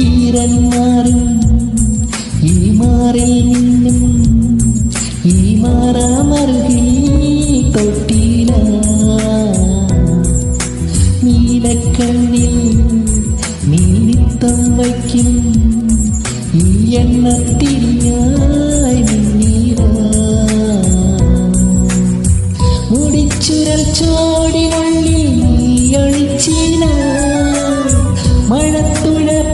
ഈറന്മാരും ഈ മാറിൽ നിന്നും ഈ മാറാമറുകിൽ തൊട്ടില. നീലക്കണ്ണിൽ നീനിത്തം വയ്ക്കും ഈ എണ്ണത്തിരിയായി മുന്നീറ. മുടിച്ചുരൽ ചോടിനുള്ളിൽ നീയൊഴിച്ചില മഴത്തുഴപ്പായ